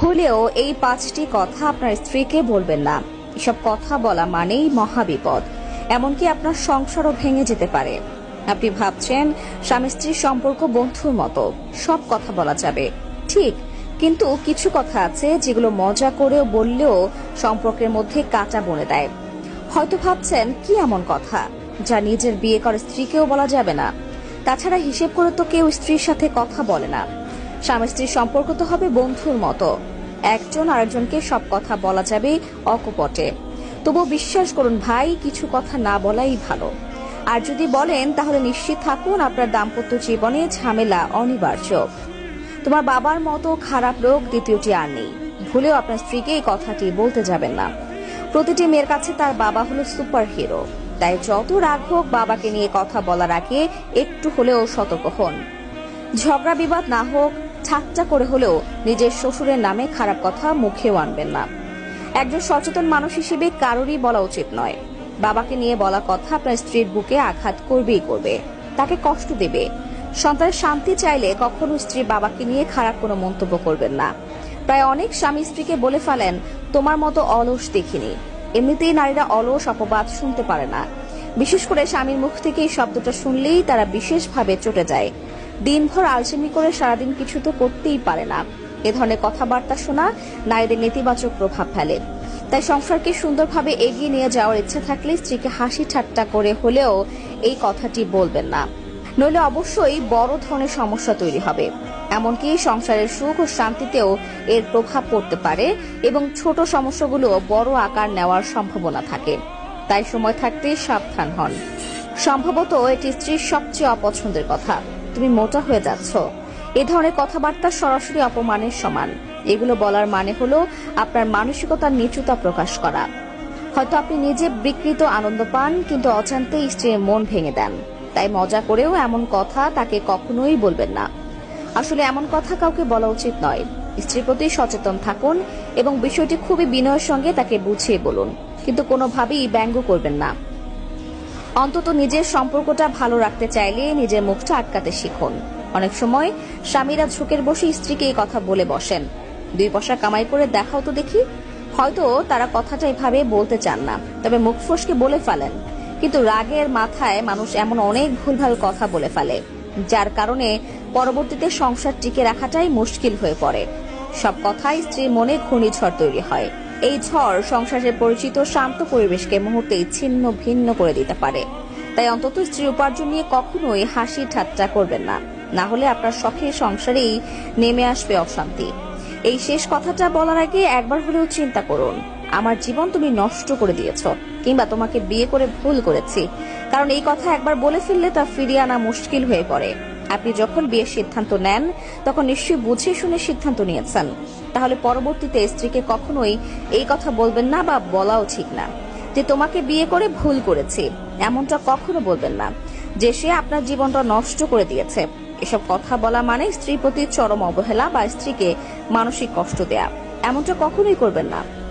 ভুলেও এই পাঁচটি কথা আপনার স্ত্রীকে বলবেন না। এসব কথা বলা মানেই মহাবিপদ। এমনকি আপনার সংসারও ভেঙে যেতে পারে। আপনি ভাবছেন, স্বামী স্ত্রীর সম্পর্ক বন্ধুর মতো। সব কথা বলা যাবে। ঠিক, কিন্তু কিছু কথা আছে যেগুলো মজা করেও বললেও সম্পর্কের মধ্যে কাঁটা বনে দেয়। হয়তো ভাবছেন, কি এমন কথা? যা নিজের বিয়ে করা স্ত্রীকেও বলা যাবে না। তাছাড়া হিসেব করে তো কেউ স্ত্রীর সাথে কথা বলে না। স্বামী স্ত্রীর সম্পর্ক তো হবে বন্ধুর মতো। একজন আরেকজনকে সব কথা বলা যাবে অকপটে। তবু বিশ্বাস করুন ভাই, কিছু কথা না বলাই ভালো। আর যদি বলেন, তাহলে নিশ্চিত থাকুন আপনার দাম্পত্য জীবনে ঝামেলা অনিবার্য। তোমার বাবার মতো খারাপ রোগ দ্বিতীয়টি আর নেই। ভুলেও আপনার স্ত্রীকে এই কথাটি বলতে যাবেন না। প্রতিটি মেয়ের কাছে তার বাবা হলো সুপার হিরো তাই যত রাগ হোক, বাবাকে নিয়ে কথা বলার আগে একটু হলেও সতর্ক হন। ঝগড়া বিবাদ না হোক ঠাট্টা করে হলেও নিজের শ্বশুরের নামে খারাপ কথা মুখেও আনবেন না। একজন সচেতন মানুষ হিসেবে কারোরই বলা উচিত নয়। বাবাকে নিয়ে বলা কথা আপনার স্ত্রীর বুকে আঘাত করবেই করবে। তাকে কষ্ট দেবে। সন্তানের শান্তি চাইলে কখনো স্ত্রী বাবাকে নিয়ে খারাপ কোনো মন্তব্য করবেন না। প্রায় অনেক স্বামী স্ত্রীকে বলে ফেলেন, তোমার মতো অলস দেখিনি। এমনিতেই নারীরা অলস, অপবাদ শুনতে পারে না। বিশেষ করে স্বামীর মুখ থেকে এই শব্দটা শুনলেই তারা বিশেষভাবে চটে যায়। দিনভর আলসেমি করে সারাদিন কিছু তো করতেই পারে না। এ ধরনের কথাবার্তা শোনা নারীদের নেতিবাচক প্রভাব ফেলে। তাই সংসারকে সুন্দরভাবে এগিয়ে নিয়ে যাওয়ার ইচ্ছা থাকলে স্ত্রীকে হাসি ঠাট্টা করে হলেও এই কথাটি বলবেন না। নইলে অবশ্যই বড় ধরনের সমস্যা তৈরি হবে। এমনকি সংসারের সুখ ও শান্তিতেও এর প্রভাব পড়তে পারে এবং ছোট সমস্যাগুলো বড় আকার নেওয়ার সম্ভাবনা থাকে। তাই সময় থাকতে সাবধান হন। সম্ভবত এটি স্ত্রীর সবচেয়ে অপছন্দের কথা। তুমি মোটা হয়ে যাচ্ছ। এ ধরনের কথাবার্তা সরাসরি অপমানের সমান। এগুলো বলার মানে হলো আপনার মানসিকতার নিচুতা প্রকাশ করা। হয়তো আপনি নিজে বিকৃত আনন্দ পান, কিন্তু অজান্তে স্ত্রীর মন ভেঙে দেন। তাই মজা করেও এমন কথা তাকে কখনোই বলবেন না। আসলে এমন কথা কাউকে বলা উচিত নয়। স্ত্রীর প্রতি সচেতন থাকুন এবং বিষয়টি খুবই বিনয়ের সঙ্গে তাকে বুঝিয়ে বলুন। কিন্তু কোনোভাবেই ব্যঙ্গ করবেন না। অন্তত নিজের সম্পর্কটা ভালো রাখতে চাইলে নিজের মুখটা আটকাতে শিখুন। অনেক সময় স্বামীরা ঝুঁকের বসে স্ত্রীকে এই কথা বলে বসেন। দুই পয়সা কামাই করে দেখাও তো দেখি। হয়তো তারা কথাটা এভাবে বলতে চান না, তবে মুখ ফসকে বলে ফেলেন। কিন্তু রাগের মাথায় মানুষ এমন অনেক ভুলভাল কথা বলে ফেলে, যার কারণে পরবর্তীতে সংসার টিকে রাখাটাই মুশকিল হয়ে পড়ে। সব কথাই স্ত্রীর মনে ঘূর্ণিঝড় তৈরি হয়। এই ঝড় সংসারের পরিচিত শান্ত পরিবেশকে মুহূর্তেই ছিন্ন ভিন্ন করে দিতে পারে। তাই অন্তত স্ত্রীর উপার্জন নিয়ে কখনোই হাসি ঠাট্টা করবেন না। না হলে আপনার শখের সংসারেই নেমে আসবে অশান্তি। এই শেষ কথাটা বলার আগে একবার হলেও চিন্তা করুন। আমার জীবন তুমি নষ্ট করে দিয়েছ, কিংবা তোমাকে বিয়ে করে ভুল করেছি। কারণ এই কথা একবার বলে ফেললে তা ফিরিয়ে আনা মুশকিল হয়ে পড়ে। আপনি যখন বিয়ের সিদ্ধান্ত নেন, তখন নিশ্চয়ই বুঝে শুনে সিদ্ধান্ত নিয়েছেন। তাহলে পরবর্তীতে স্ত্রীকে কখনোই এই কথা বলবেন না বা বলাও ঠিক না। যে তোমাকে বিয়ে করে ভুল করেছি, এমনটা কখনো বলবেন না। যে সে আপনার জীবনটা নষ্ট করে দিয়েছে। এসব কথা বলা মানে স্ত্রীর প্রতি চরম অবহেলা বা স্ত্রীকে মানসিক কষ্ট দেয়া। এমনটা কখনোই করবেন না।